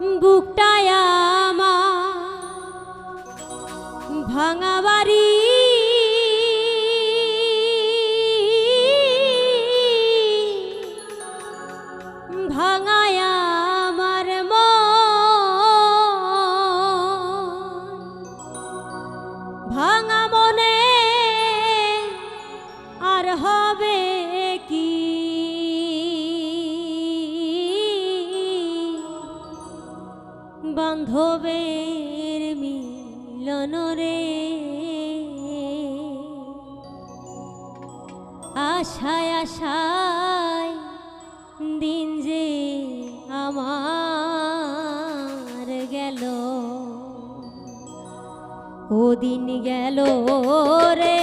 বুকটায় আমার ভাঙা বাড়ি। ভাঙায় আমার ভাঙা মনে আর হয় যে আমার গেল ওদিন গেল রে।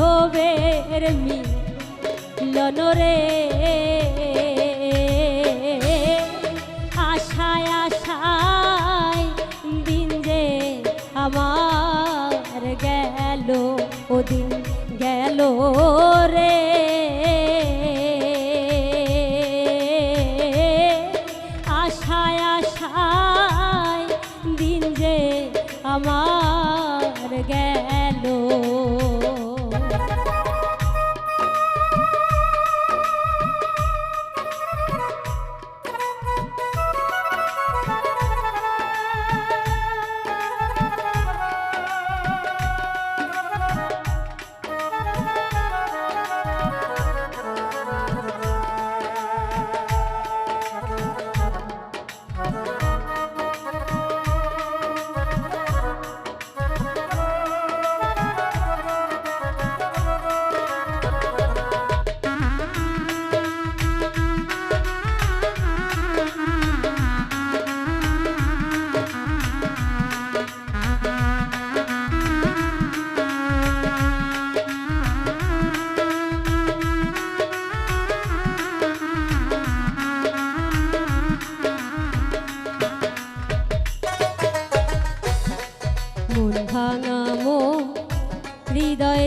বান্ধবের মিলনরে আশায় আশায় দিন যে আমার গেল ও গেল রে।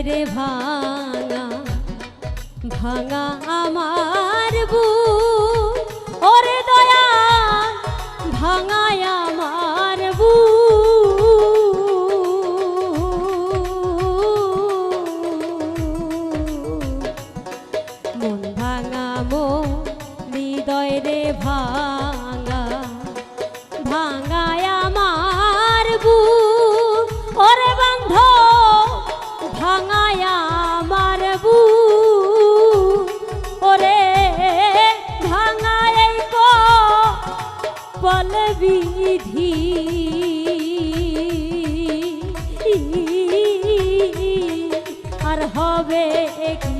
রে ভাঙা ভাঙা আমার বুক। বলবিধি আর হবে কি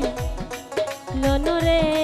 লনরে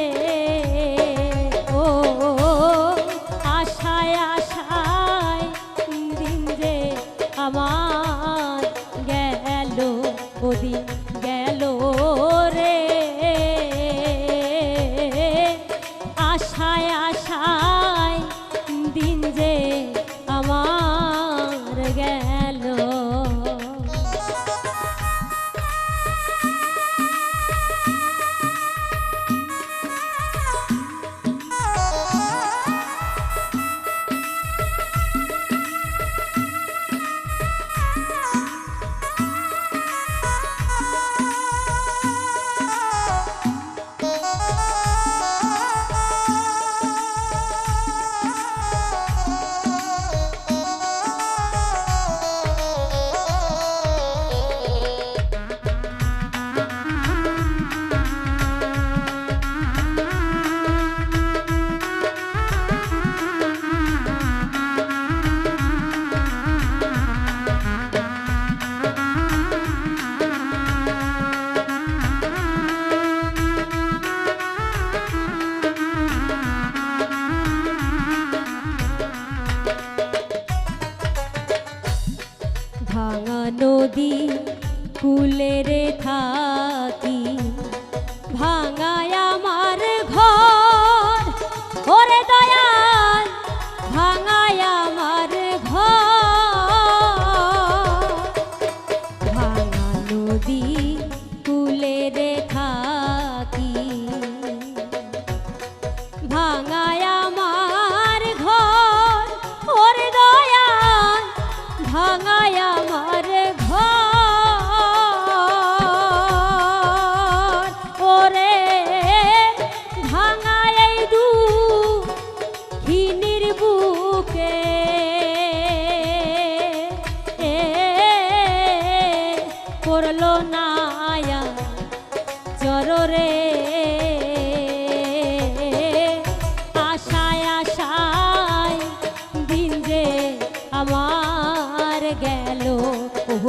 গেল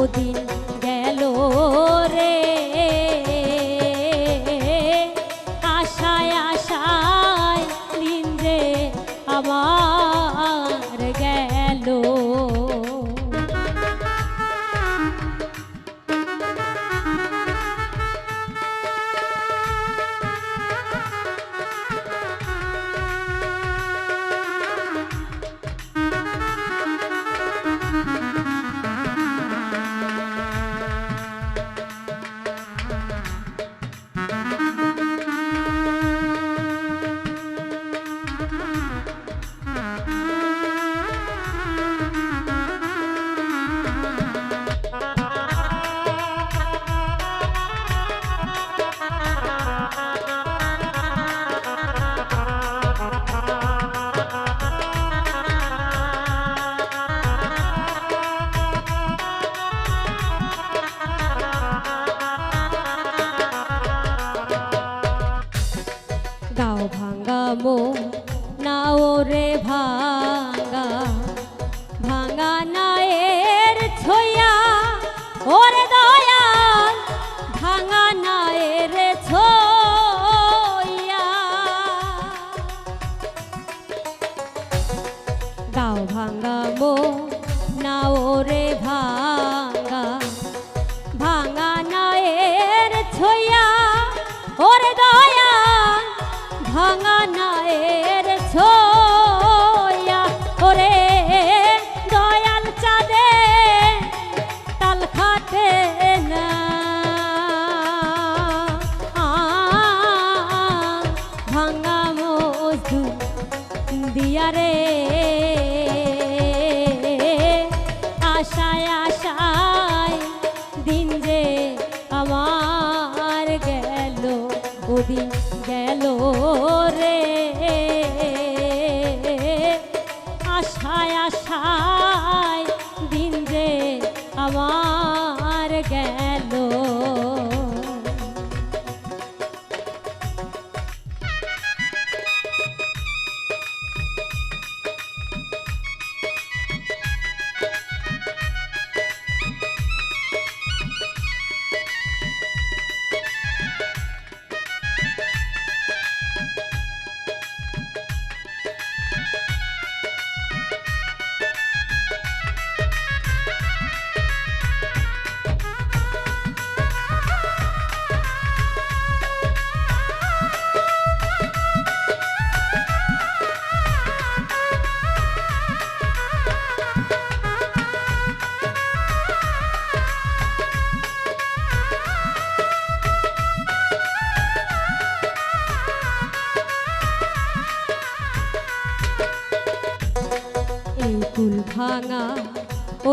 ওদিন গেল। নাও ভাঙ্গা মো নাও রে ভাঙ্গা ভাঙ্গা না দিয়া রে।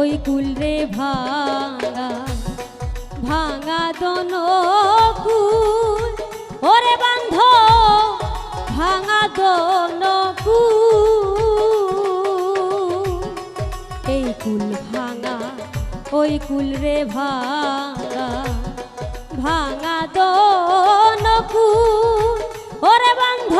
ওই কুলরে ভাঙা ভাঙা দন কুল ওরে বান্ধ, ভাঙা দন এই কুল ভাঙা, ওই কুলরে ভাঙা ভাঙা দন কুল ওরে বান্ধ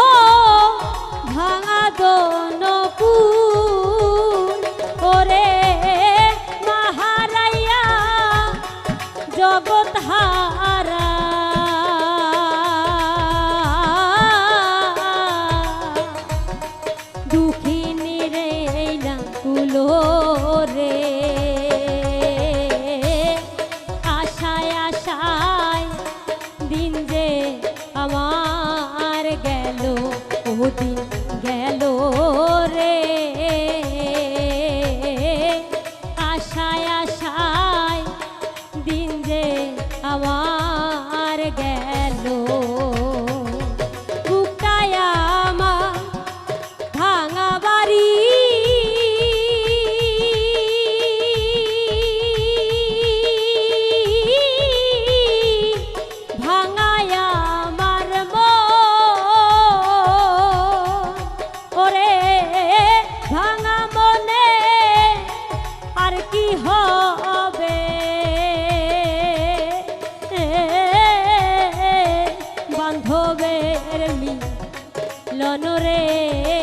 চলন রে।